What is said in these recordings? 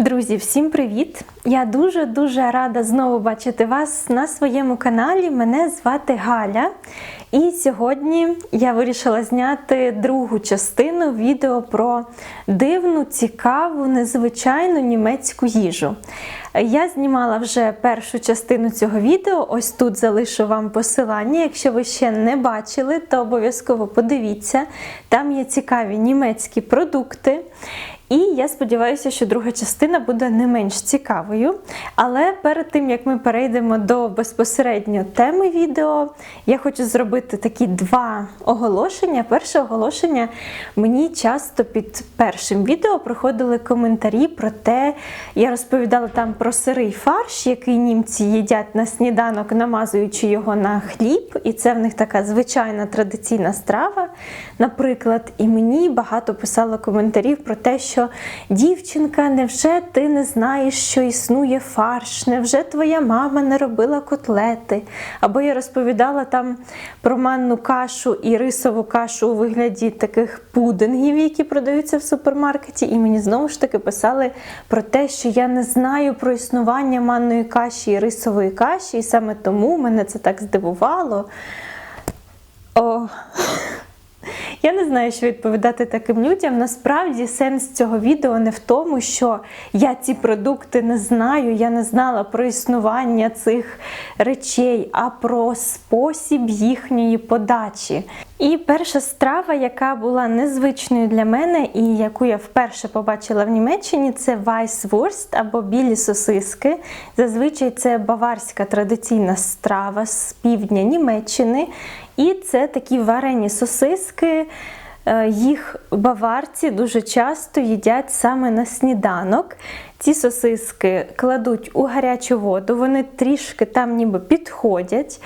Друзі, всім привіт! Я дуже-дуже рада знову бачити вас на своєму каналі. Мене звати Галя. І сьогодні я вирішила зняти другу частину відео про дивну, цікаву, незвичайну німецьку їжу. Я знімала вже першу частину цього відео. Ось тут залишу вам посилання. Якщо ви ще не бачили, то обов'язково подивіться. Там є цікаві німецькі продукти. І я сподіваюся, що друга частина буде не менш цікавою. Але перед тим як ми перейдемо до безпосередньо теми відео, я хочу зробити такі два оголошення. Перше оголошення мені часто під першим відео приходили коментарі про те, я розповідала там про сирий фарш, який німці їдять на сніданок, намазуючи його на хліб. І це в них така звичайна традиційна страва, наприклад. І мені багато писало коментарів про те, що дівчинка, невже ти не знаєш, що існує фарш? Невже твоя мама не робила котлети? Або я розповідала там про манну кашу і рисову кашу у вигляді таких пудингів, які продаються в супермаркеті. І мені знову ж таки писали про те, що я не знаю про існування манної каші і рисової каші, і саме тому мене це так здивувало. О, я не знаю, що відповідати таким людям. Насправді сенс цього відео не в тому, що я ці продукти не знаю, я не знала про існування цих речей, а про спосіб їхньої подачі. І перша страва, яка була незвичною для мене, і яку я вперше побачила в Німеччині, це Weisswurst або білі сосиски. Зазвичай це баварська традиційна страва з півдня Німеччини. І це такі варені сосиски. Е, Їх баварці дуже часто їдять саме на сніданок. Ці сосиски кладуть у гарячу воду, вони трішки там ніби підходять.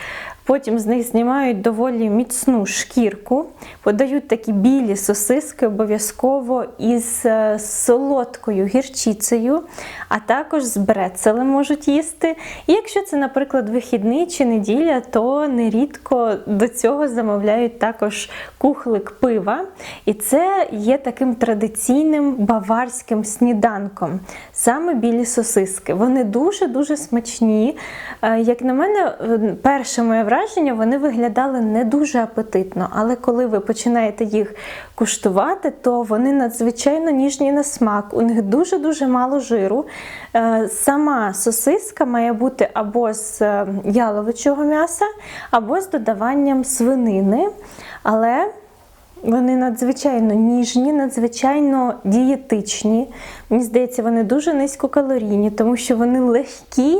Потім з них знімають доволі міцну шкірку, подають такі білі сосиски обов'язково із е, солодкою гірчицею, а також з брецелем можуть їсти. І якщо це, наприклад, вихідний чи неділя, то нерідко до цього замовляють також кухлик пива. І це є таким традиційним баварським сніданком. Саме білі сосиски. Вони дуже-дуже смачні. Е, Як на мене, е, перше моє враження, вони виглядали не дуже апетитно, але коли ви починаєте їх куштувати, то вони надзвичайно ніжні на смак. У них дуже-дуже мало жиру. Е, Сама сосиска має бути або з е, яловичого м'яса, або з додаванням свинини. Але вони надзвичайно ніжні, надзвичайно дієтичні. Мені здається, вони дуже низькокалорійні, тому що вони легкі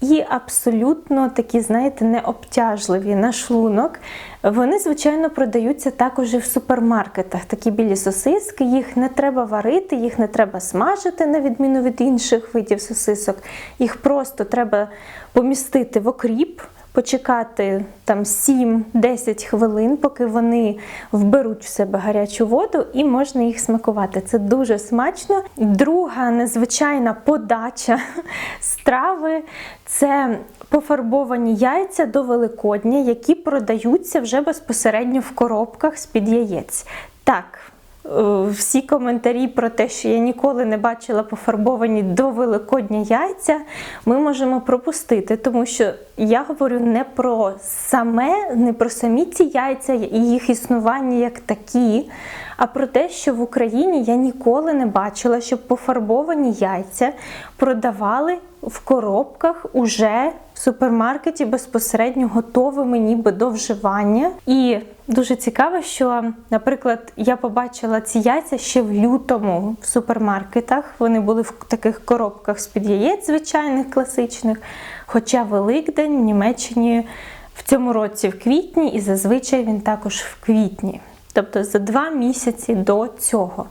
і абсолютно такі, знаєте, необтяжливі на шлунок. Вони, звичайно, продаються також і в супермаркетах. Такі білі сосиски, їх не треба варити, їх не треба смажити, на відміну від інших видів сосисок. Їх просто треба помістити в окріп почекати там 7-10 хвилин, поки вони вберуть в себе гарячу воду, і можна їх смакувати. Це дуже смачно. Друга незвичайна подача страви це пофарбовані яйця до Великодня, які продаються вже безпосередньо в коробках з-під яєць. Так. Е, Всі коментарі про те, що я ніколи не бачила пофарбовані до Великодня яйця, ми можемо пропустити, тому що я говорю не про саме, не про самі ці яйця і їх існування як такі, а про те, що в Україні я ніколи не бачила, щоб пофарбовані яйця продавали в коробках уже в супермаркеті безпосередньо готовими ніби до вживання. І дуже цікаво, що, наприклад, я побачила ці яйця ще в лютому в супермаркетах. Вони були в таких коробках з-під яєць, звичайних класичних. Хоча Великдень в Німеччині в цьому році в квітні, і зазвичай він також в квітні. Тобто за два місяці до цього.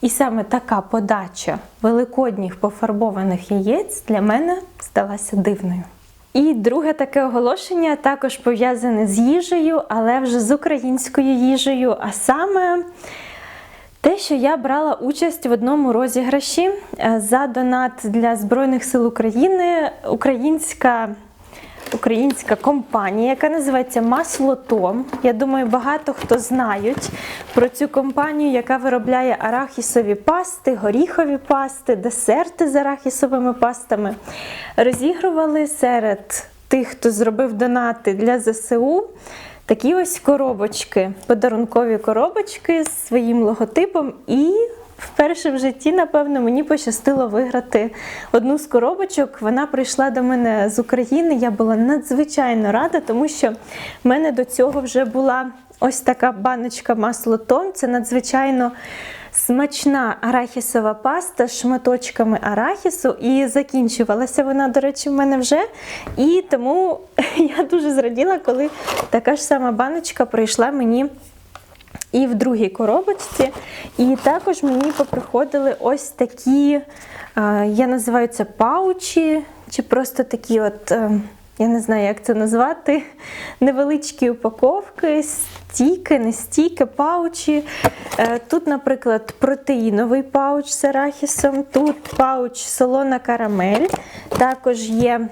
І саме така подача великодніх пофарбованих яєць для мене здалася дивною. І друге таке оголошення також пов'язане з їжею, але вже з українською їжею, а саме те, що я брала участь в одному розіграші е, за донат для Збройних сил України, українська українська компанія, яка називається Масло Том. Я думаю, багато хто знають про цю компанію, яка виробляє арахісові пасти, горіхові пасти, десерти з арахісовими пастами. Розігрували серед тих, хто зробив донати для ЗСУ. Такі ось коробочки, подарункові коробочки з своїм логотипом. І вперше в житті, напевно, мені пощастило виграти одну з коробочок. Вона прийшла до мене з України. Я була надзвичайно рада, тому що в мене до цього вже була ось така баночка масло Том. Це надзвичайно. Смачна арахісова паста з шматочками арахісу, і закінчувалася вона, до речі, в мене вже. І тому я дуже зраділа, коли така ж сама баночка прийшла мені і в другій коробочці. І також мені поприходили ось такі, я називаю це паучі, чи просто такі от. Я не знаю, як це назвати. Невеличкі упаковки, стійки, не стійки, паучі. Е, тут, наприклад, протеїновий пауч з арахісом, тут пауч солона карамель. Також є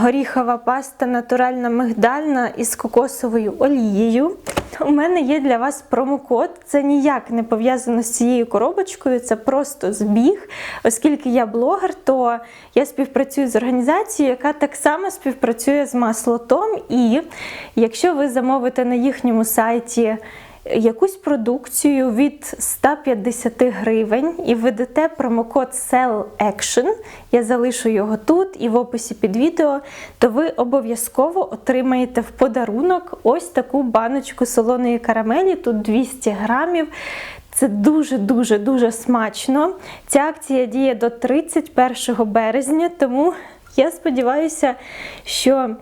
горіхова паста натуральна мигдальна із кокосовою олією. У мене є для вас промокод. Це ніяк не пов'язано з цією коробочкою, це просто збіг. Оскільки я блогер, то я співпрацюю з організацією, яка так само співпрацює з маслотом. І якщо ви замовите на їхньому сайті якусь продукцію від 150 гривень і введете промокод SELLACTION, я залишу його тут і в описі під відео, то ви обов'язково отримаєте в подарунок ось таку баночку солоної карамелі, тут 200 грамів. Це дуже-дуже дуже смачно. Ця акція діє до 31 березня, тому я сподіваюся, що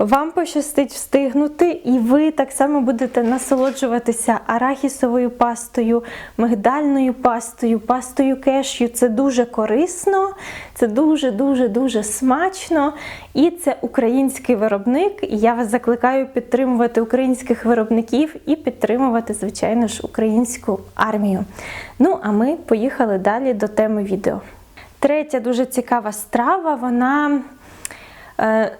вам пощастить встигнути, і ви так само будете насолоджуватися арахісовою пастою, мигдальною пастою, пастою кешю. Це дуже корисно, це дуже-дуже дуже смачно. І це український виробник. І я вас закликаю підтримувати українських виробників і підтримувати, звичайно ж, українську армію. Ну, а ми поїхали далі до теми відео. Третя дуже цікава страва, вона. Е,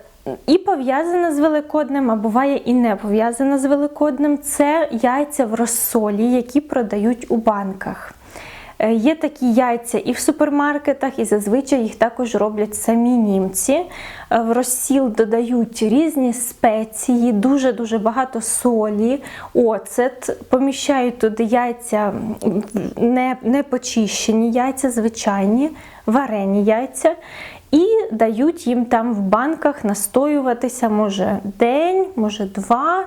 і пов'язана з Великоднем, а буває і не пов'язана з Великоднем це яйця в розсолі, які продають у банках. Е, є такі яйця і в супермаркетах, і зазвичай їх також роблять самі німці. Е, в розсіл додають різні спеції, дуже-дуже багато солі, оцет, поміщають туди яйця не, не почищені яйця, звичайні, варені яйця. І дають їм там в банках настоюватися, може день, може два,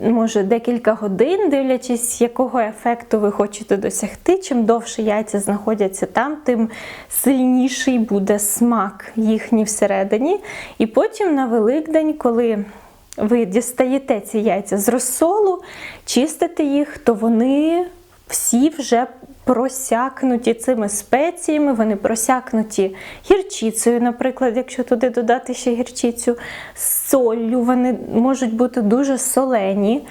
може декілька годин, дивлячись, якого ефекту ви хочете досягти. Чим довше яйця знаходяться там, тим сильніший буде смак їхній всередині. І потім на Великдень, коли ви дістаєте ці яйця з розсолу, чистите їх, то вони всі вже просякнуті цими спеціями, вони просякнуті гірчицею, наприклад, якщо туди додати ще гірчицю, солью, вони можуть бути дуже солені.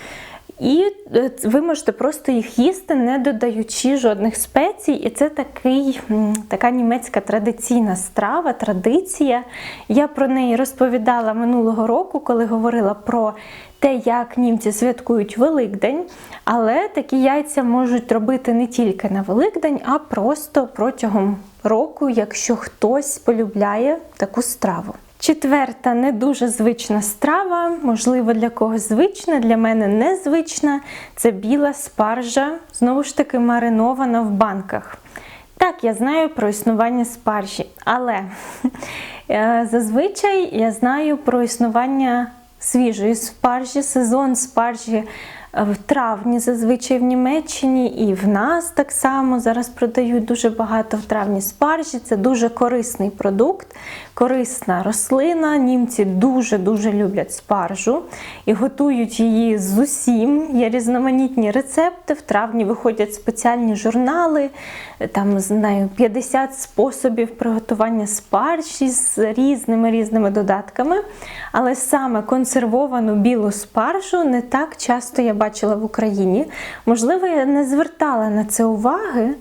І е, ви можете просто їх їсти, не додаючи жодних спецій. І це такий, така німецька традиційна страва, традиція. Я про неї розповідала минулого року, коли говорила про те, як німці святкують Великдень. Але такі яйця можуть робити не тільки на Великдень, а просто протягом року, якщо хтось полюбляє таку страву. Четверта не дуже звична страва, можливо, для когось звична, для мене незвична це біла спаржа, знову ж таки, маринована в банках. Так, я знаю про існування спаржі, але е, зазвичай я знаю про існування свіжої спаржі, сезон спаржі в травні зазвичай в Німеччині і в нас так само зараз продають дуже багато в травні спаржі. Це дуже корисний продукт, корисна рослина. Німці дуже-дуже люблять спаржу і готують її з усім. Є різноманітні рецепти. В травні виходять спеціальні журнали, там знаю 50 способів приготування спаржі з різними різними додатками. Але саме консервовану білу спаржу не так часто я бачила в Україні. Можливо, я не звертала на це уваги.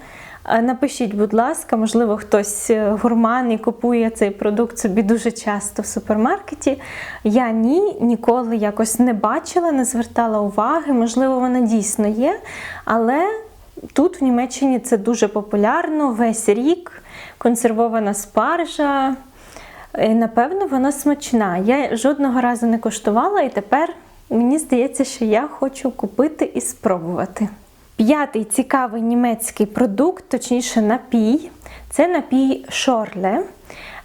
Е, Напишіть, будь ласка, можливо, хтось е, гурман і купує цей продукт собі дуже часто в супермаркеті. Я ні, ніколи якось не бачила, не звертала уваги. Можливо, вона дійсно є, але тут в Німеччині це дуже популярно весь рік. Консервована спаржа. І, напевно, вона смачна. Я жодного разу не коштувала, і тепер мені здається, що я хочу купити і спробувати. П'ятий цікавий німецький продукт, точніше напій, це напій шорле.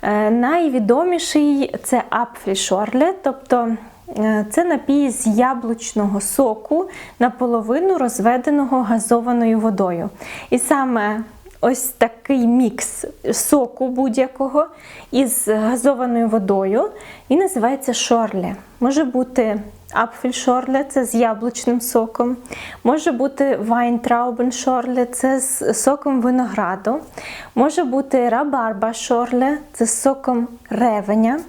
Е, Найвідоміший це апфельшорле, тобто е, це напій з яблучного соку наполовину розведеного газованою водою. І саме ось такий мікс соку будь-якого із газованою водою і називається шорле. Може бути апфельшорле, це з яблучним соком. Може бути вайнтраубеншорле, це з соком винограду. Може бути рабарба-шорле, це з соком ревеня.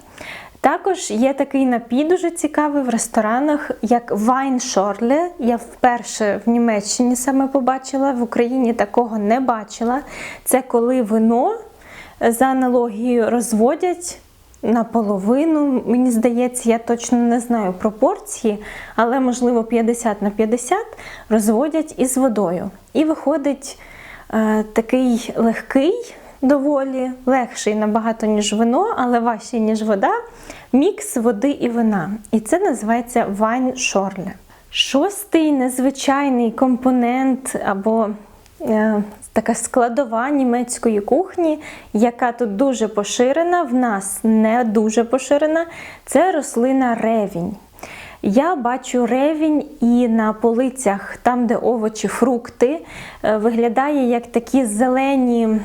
Також є такий напій дуже цікавий в ресторанах, як вайншорле. Я вперше в Німеччині саме побачила, в Україні такого не бачила. Це коли вино за аналогією розводять наполовину. Мені здається, я точно не знаю пропорції, але можливо 50 на 50 розводять із водою. І виходить е, такий легкий, доволі легший набагато, ніж вино, але важчий, ніж вода. Мікс води і вина. І це називається вайн шорле. Шостий незвичайний компонент або така складова німецької кухні, яка тут дуже поширена, в нас не дуже поширена, це рослина ревінь. Я бачу ревінь і на полицях, там, де овочі, фрукти, е, виглядає як такі зелені.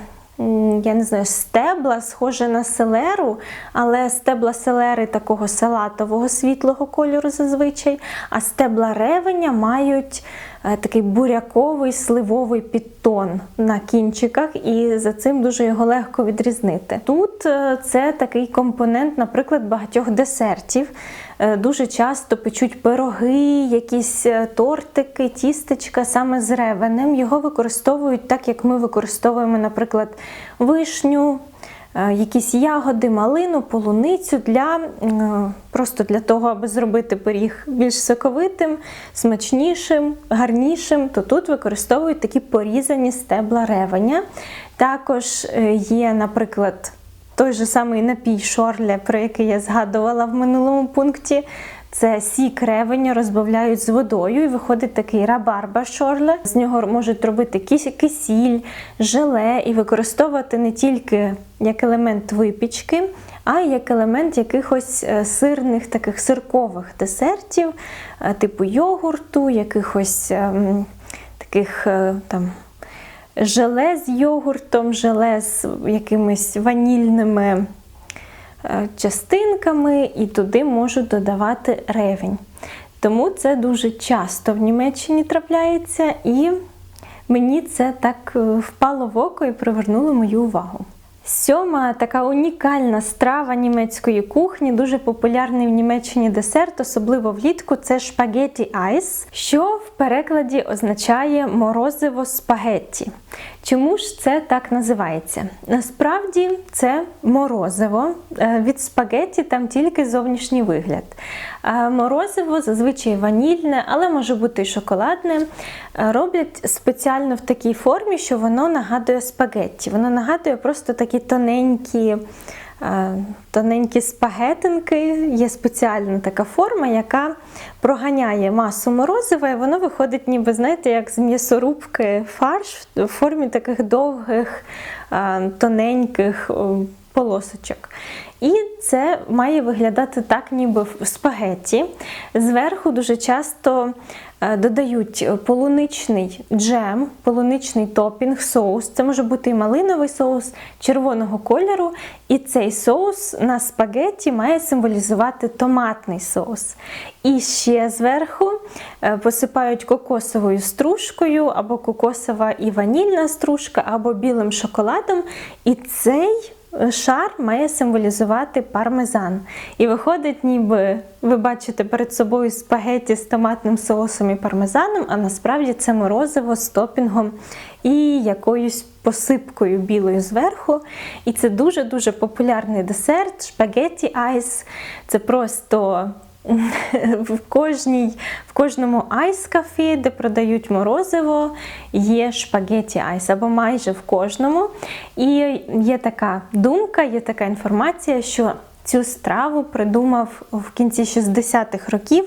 Я не знаю, стебла, схоже на селеру, але стебла селери такого салатового світлого кольору зазвичай, а стебла ревеня мають е, такий буряковий сливовий підтон на кінчиках, і за цим дуже його легко відрізнити. Тут е, це такий компонент, наприклад, багатьох десертів. Е, Дуже часто печуть пироги, якісь е, тортики, тістечка саме з ревенем. Його використовують так, як ми використовуємо, наприклад, вишню, е, якісь ягоди, малину, полуницю для е, просто для того, аби зробити пиріг більш соковитим, смачнішим, гарнішим, то тут використовують такі порізані стебла ревеня. Також е, є, наприклад, той же самий напій шорля, про який я згадувала в минулому пункті. Це сік ревеня розбавляють з водою, і виходить такий рабарба шорле. З нього можуть робити кисіль, желе і використовувати не тільки як елемент випічки, а й як елемент якихось е, сирних, таких сиркових десертів, е, типу йогурту, якихось ем, таких е, там желе з йогуртом, желе з якимись ванільними частинками, і туди можуть додавати ревень. Тому це дуже часто в Німеччині трапляється, і мені це так е, впало в око і привернуло мою увагу. Сьома така унікальна страва німецької кухні, дуже популярний в Німеччині десерт, особливо влітку, це шпагеті айс, що в перекладі означає морозиво спагетті. Чому ж це так називається? Насправді це морозиво. Е, Від спагетті там тільки зовнішній вигляд. Е, Морозиво зазвичай ванільне, але може бути і шоколадне. Е, Роблять спеціально в такій формі, що воно нагадує спагетті. Воно нагадує просто такі тоненькі. Тоненькі спагетинки, є спеціальна така форма, яка проганяє масу морозива, і воно виходить, ніби, знаєте, як з м'ясорубки фарш в формі таких довгих, е, тоненьких полосочок. І це має виглядати так, ніби в спагетті. Зверху дуже часто додають полуничний джем, полуничний топінг, соус. Це може бути і малиновий соус червоного кольору. І цей соус на спагетті має символізувати томатний соус. І ще зверху е, посипають кокосовою стружкою, або кокосова і ванільна стружка, або білим шоколадом. І цей шар має символізувати пармезан. І виходить, ніби ви бачите перед собою спагеті з томатним соусом і пармезаном, а насправді це морозиво з топінгом і якоюсь посипкою білою зверху. І це дуже-дуже популярний десерт, шпагетті айс. Це просто в кожній, в кожному айс-кафе, де продають морозиво, є шпагеті айс, або майже в кожному. І є така думка, є така інформація, що цю страву придумав в кінці 60-х років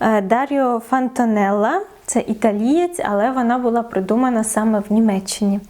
е, Даріо Фантонелла. Це італієць, але вона була придумана саме в Німеччині.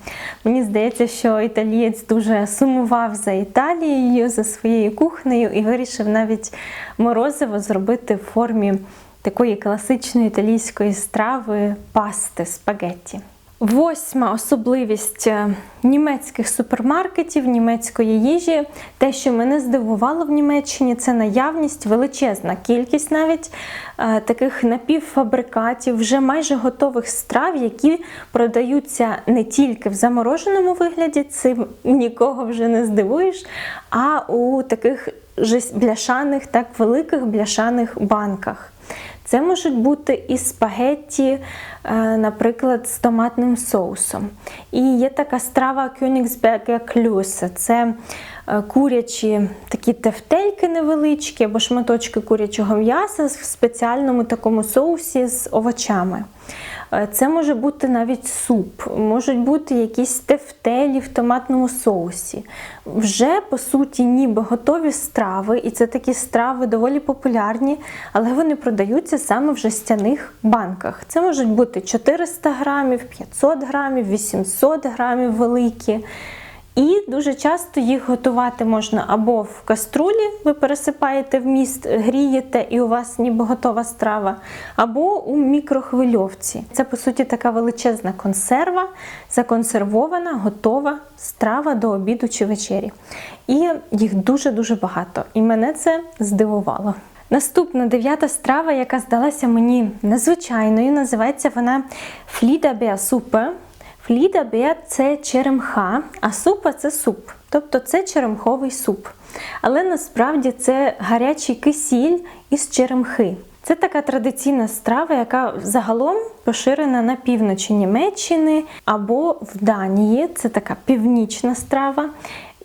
Мені здається, що італієць дуже сумував за Італією, за своєю кухнею і вирішив навіть морозиво зробити в формі такої класичної італійської страви пасти спагетті. Восьма особливість е, німецьких супермаркетів, німецької їжі. Те, що мене здивувало в Німеччині, це наявність, величезна кількість навіть е, таких напівфабрикатів, вже майже готових страв, які продаються не тільки в замороженому вигляді, цим нікого вже не здивуєш, а у таких бляшаних, так великих бляшаних банках. Це можуть бути і спагетті, е, наприклад, з томатним соусом. І є така страва Königsberger клюса. Це е, курячі такі тефтельки невеличкі або шматочки курячого м'яса в спеціальному такому соусі з овочами. Е, це може бути навіть суп, можуть бути якісь тефтелі в томатному соусі. Вже, по суті, ніби готові страви, і це такі страви доволі популярні, але вони продаються саме в жестяних банках. Це можуть бути 400 грамів, 500 грамів, 800 грамів великі. І дуже часто їх готувати можна або в каструлі, ви пересипаєте в міст, грієте, і у вас ніби готова страва, або у мікрохвильовці. Це, по суті, така величезна консерва, законсервована, готова страва до обіду чи вечері. І їх дуже-дуже багато. І мене це здивувало. Наступна дев'ята страва, яка здалася мені незвичайною, називається вона флідабеасупа. Флідабе це черемха, а супа це суп. Тобто це черемховий суп. Але насправді це гарячий кисіль із черемхи. Це така традиційна страва, яка загалом поширена на півночі Німеччини або в Данії. Це така північна страва.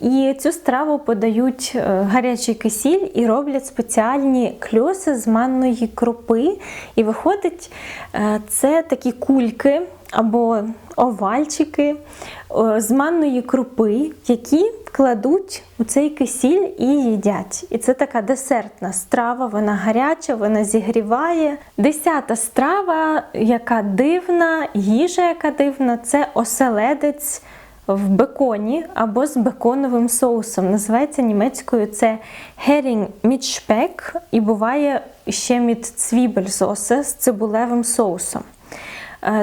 І цю страву подають е, гарячий кисіль і роблять спеціальні кльоси з манної крупи. І виходить, е, це такі кульки або овальчики з манної крупи, які кладуть у цей кисіль і їдять. І це така десертна страва, вона гаряча, вона зігріває. Десята страва, яка дивна, їжа, яка дивна, це оселедець. В беконі або з беконовим соусом. Називається німецькою це Herring mit Speck і буває ще mit Zwiebelsauce з цибулевим соусом.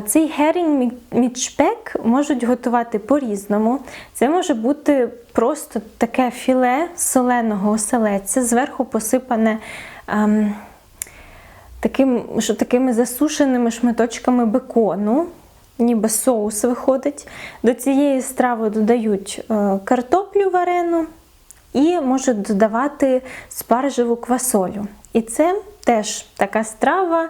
Цей герінг мідшпек можуть готувати по-різному. Це може бути просто таке філе соленого оселедця, зверху посипане ем, таким, що, такими засушеними шматочками бекону, ніби соус виходить. До цієї страви додають е, картоплю варену і можуть додавати спаржеву квасолю. І це теж така страва,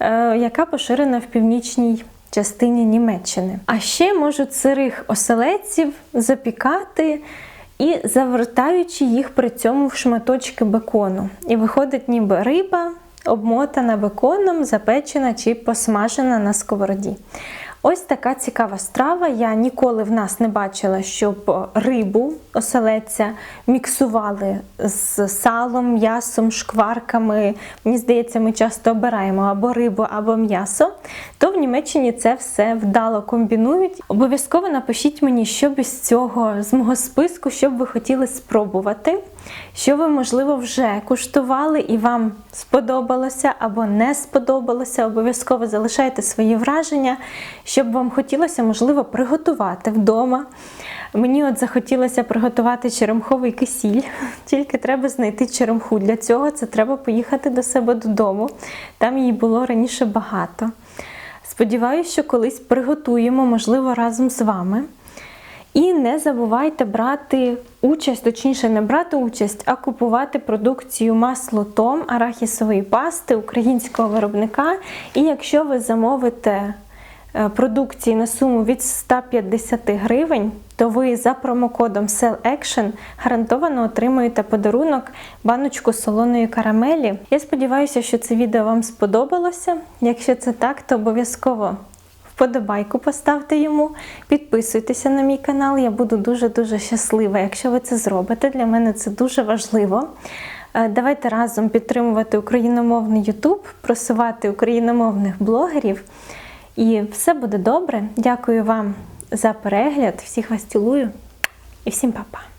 е, яка поширена в північній частині Німеччини. А ще можуть сирих оселедців запікати. І завертаючи їх при цьому в шматочки бекону. І виходить ніби риба, обмотана беконом, запечена чи посмажена на сковороді. Ось така цікава страва. Я ніколи в нас не бачила, щоб рибу оселедця міксували з салом, м'ясом, шкварками. Мені здається, ми часто обираємо або рибу, або м'ясо. То в Німеччині це все вдало комбінують. Обов'язково напишіть мені, що без цього з мого списку, що б ви хотіли спробувати. Що ви, можливо, вже куштували і вам сподобалося або не сподобалося, обов'язково залишайте свої враження, щоб вам хотілося, можливо, приготувати вдома. Мені от захотілося приготувати черемховий кисіль, тільки треба знайти черемху. Для цього це треба поїхати до себе додому. Там її було раніше багато. Сподіваюся, що колись приготуємо, можливо, разом з вами. І не забувайте брати участь, точніше, не брати участь, а купувати продукцію масло Том арахісової пасти українського виробника. І якщо ви замовите е, продукції на суму від 150 гривень, то ви за промокодом SELLACTION гарантовано отримуєте подарунок баночку солоної карамелі. Я сподіваюся, що це відео вам сподобалося. Якщо це так, то обов'язково вподобайку поставте йому, підписуйтеся на мій канал. Я буду дуже-дуже щаслива, якщо ви це зробите. Для мене це дуже важливо. Е, Давайте разом підтримувати україномовний YouTube, просувати україномовних блогерів. І все буде добре. Дякую вам за перегляд. Всіх вас цілую і всім па-па.